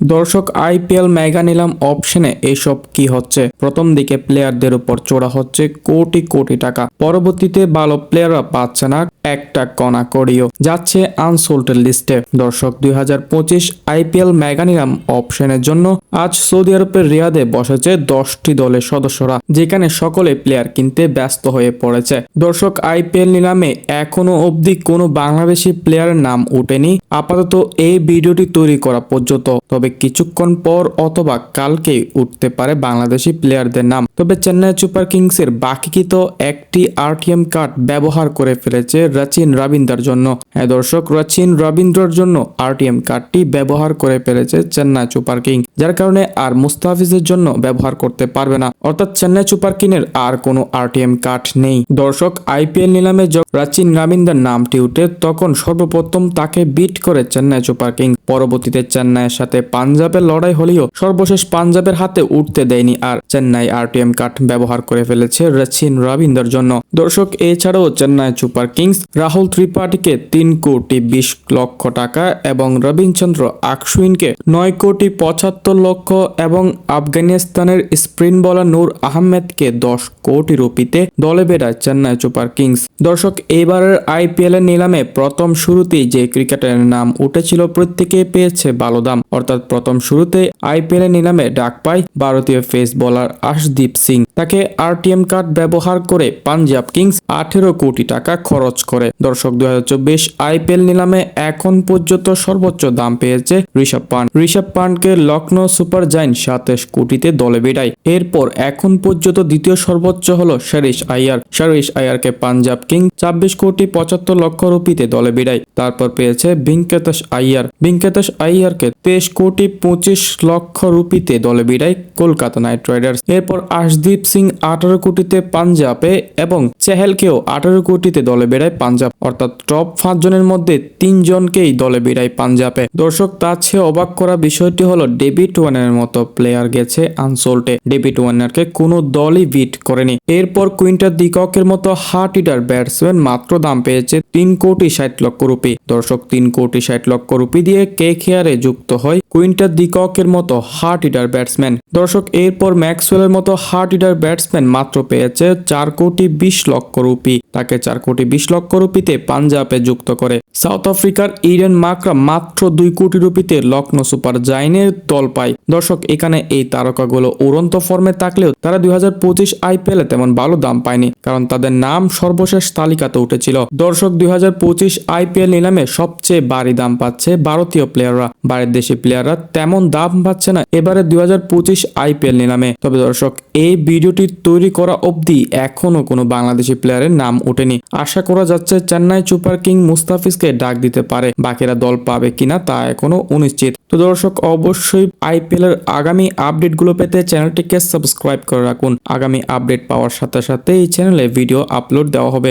দর্শক IPL mega নিলাম অপশনে এইসব কি হচ্ছে? প্রথম দিকে প্লেয়ারদের উপর চোরা হচ্ছে কোটি কোটি টাকা। পরবর্তীতে ভালো প্লেয়াররা পাচ্ছে না একটা কণা করিও। যাচ্ছে আনসোল্টেড লিস্টে দর্শক, দুই হাজার পঁচিশ আইপিএল মেগা নিলাম অপশনের জন্য আজ সৌদি আরবের রিয়াদে বসেছে দশটি দলের সদস্যরা, যেখানে সকলে প্লেয়ার কিনতে ব্যস্ত হয়ে পড়েছে। দর্শক, আইপিএল নিলামে এখনও অবধি কোনো বাংলাদেশি প্লেয়ারের নাম ওঠেনি। আপাতত এই ভিডিওটি তৈরি করা পর্যন্ত। তবে কিছুক্ষণ পর অথবা কালকেই উঠতে পারে বাংলাদেশি প্লেয়ারদের নাম। তবে চেন্নাই সুপার কিংসের বাকিকৃত একটি আরটিএম কার্ড ব্যবহার করে ফেলেছে রচিন রবীন্দ্রার জন্য। হ্যাঁ দর্শক, রচিন রবীন্দ্রর জন্য আরটিএম কার্ডটি ব্যবহার করে ফেলেছে চেন্নাই সুপার কিং, যার কারণে আর মুস্তাফিজের জন্য ব্যবহার করতে পারবে না। অর্থাৎ চেন্নাই সুপার কিংয়ের আর কোনো আরটিএম কার্ড নেই। দর্শক, আইপিএল নিলামে যখন রাচিন রবীন্দ্রার নামটি উঠে, তখন সর্বপ্রথম তাকে বিট করে চেন্নাই সুপার কিং। পরবর্তীতে চেন্নাইয়ের সাথে পাঞ্জাবের লড়াই হলেও সর্বশেষ পাঞ্জাবের হাতে উঠতে দেয়নি আর চেন্নাই আরটিএম কার্ড ব্যবহার করে ফেলেছে রচিন রবীন্দ্রর জন্য। দর্শক, এছাড়াও চেন্নাই সুপার কিংস রাহুল ত্রিপাঠীকে তিন কোটি বিশ লক্ষ টাকা এবং রবীন্দ্রচন্দ্র আকসুইনকে নয় কোটি পঁচাত্তর লক্ষ এবং আফগানিস্তানের স্প্রিন বলার নূর আহমেদকে দশ কোটি রুপিতে দলে বেড়ায় চেন্নাই সুপার কিংস। দর্শক, এবারের আইপিএল এর নিলামে প্রথম শুরুতেই যে ক্রিকেটারের নাম উঠেছিল প্রত্যেকে পেয়েছে ভালো দাম অর্থাৎ প্রথম শুরুতে আইপিএল এর নিলামে ডাক পায় ভারতীয় পেস বলার আশদীপ সিং। তাকে আরটিএম কার্ড ব্যবহার করে পাঞ্জাব কিংস আঠেরো কোটি টাকা খরচ করে। দর্শক, দুই আইপিএল নিলামে এখন পর্যন্ত সর্বোচ্চ দাম পেয়েছে ঋষভ পান্ট। ঋষভ পান্টকে লখনৌ সুপার জাইন্ট সাতাশ কোটিতে দলে বেড়ায় এরপর এখন পর্যন্ত দ্বিতীয় সর্বোচ্চ হলো শেরিশ আয়ার শেরিশ আয়ারকে পাঞ্জাব কিং ছাব্বিশ কোটি পঁচাত্তর লক্ষ রুপিতে দলে বেড়ায় তারপর পেয়েছে ভেঙ্কটেশ আয়ার ভেঙ্কটেশ আয়ারকে তেইশ কোটি পঁচিশ লক্ষ রুপিতে দলে বেড়ায় কলকাতা নাইট রাইডার্স। এরপর আশদীপ সিং আঠারো কোটিতে পাঞ্জাবে এবং চেহেলকেও আঠারো কোটিতে দলে বেড়ায় পাঞ্জাব। অর্থাৎ টপ পাঁচজনের মধ্যে তিনজনকেই দলে বেড়ায় পাঞ্জাবে। দর্শক তার চেয়ে অবাক করা বিষয়টি হলো ডেভিড ওয়ানের মতো প্লেয়ার গেছে আনসোল্টে। ডেভিড ওয়ানারকে কোনো দলই বিট করেনি। এরপর কুইন্টার দিককের মতো হার্ট ইটার ব্যাটসম্যান মাত্র দাম পেয়েছে তিন কোটি ষাট লক্ষ রুপি। দর্শক তিন কোটি ষাট লক্ষ রুপি দিয়ে কে খেয়ারে যুক্ত হয় কুইন্টার দিককের মতো হার্ট ইটার ব্যাটসম্যান। দর্শক এরপর ম্যাক্সওয়েলের মতো হার্ট ইটার ব্যাটসম্যান মাত্র পেয়েছে চার কোটি বিশ লক্ষ রুপি তাকে চার কোটি বিশ লক্ষ রুপিতে পাঞ্জাবে যুক্ত করে। সাউথ আফ্রিকার ইডেন মাকরা মাত্র দুই কোটি রুপিতে লখনৌ সুপার জাইনের দল পায়। দর্শক, এখানে এই তারকাগুলো উড়ন্ত ফর্মে থাকলেও তারা দুই হাজার পঁচিশ আইপিএল তেমন ভালো দাম পায়নি, কারণ তাদের নাম সর্বশেষ তালিকাতে উঠেছিল। দর্শক, দুই হাজার পঁচিশ আইপিএল নিলামে সবচেয়ে ভারী দাম পাচ্ছে ভারতীয় প্লেয়াররা। বাইরের দেশি প্লেয়াররা তেমন দাম পাচ্ছে না এবারে দুই হাজার পঁচিশ আইপিএল নিলামে। তবে দর্শক, এই ভিডিওটি তৈরি করা অবধি এখনও কোনো বাংলাদেশি প্লেয়ারের নাম ওঠেনি। আশা করা যাচ্ছে চেন্নাই সুপার কিং মুস্তাফিজকে ডাক দিতে পারে। বাকিরা দল পাবে কিনা তা এখনও অনিশ্চিত। তো দর্শক, অবশ্যই আইপিএল এর আগামী আপডেটগুলো পেতে চ্যানেলটিকে সাবস্ক্রাইব করে রাখুন। আগামী আপডেট পাওয়ার সাথে সাথে এই চ্যানেলে ভিডিও আপলোড দেওয়া হবে।